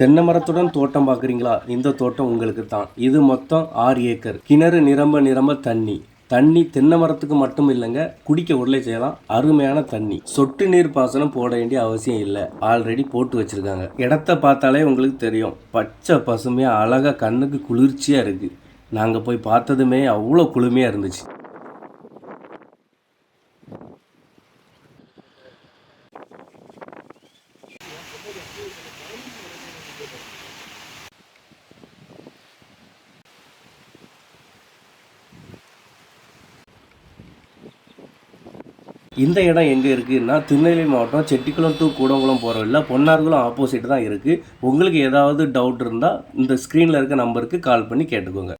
தென்னை மரத்துடன் தோட்டம் பார்க்குறீங்களா? இந்த தோட்டம் உங்களுக்கு தான் இது மொத்தம் ஆறு ஏக்கர். கிணறு நிரம்ப நிரம்ப தண்ணி. தண்ணி தென்னை மரத்துக்கு மட்டும் இல்லைங்க குடிக்க உருளை செய்யலாம். அருமையான தண்ணி. சொட்டு நீர் பாசனம் போட வேண்டிய அவசியம் இல்லை. ஆல்ரெடி போட்டு வச்சுருக்காங்க. இடத்த பார்த்தாலே உங்களுக்கு தெரியும். பச்சை பசுமையாக அழகாக கண்ணுக்கு குளிர்ச்சியாக இருக்குது நாங்கள் போய் பார்த்ததுமே அவ்வளோ குளுமையாக இருந்துச்சு. இந்த இடம் எங்கே இருக்குதுன்னா திருநெல்வேலி மாவட்டம் செட்டிக்குளம் டு கூடங்குளம் போகிற வழியில் பொன்னார்குளம் ஆப்போசிட் தான் இருக்குது உங்களுக்கு ஏதாவது டவுட் இருந்தால் இந்த ஸ்க்ரீனில் இருக்க நம்பருக்கு கால் பண்ணி கேட்டுக்கோங்க.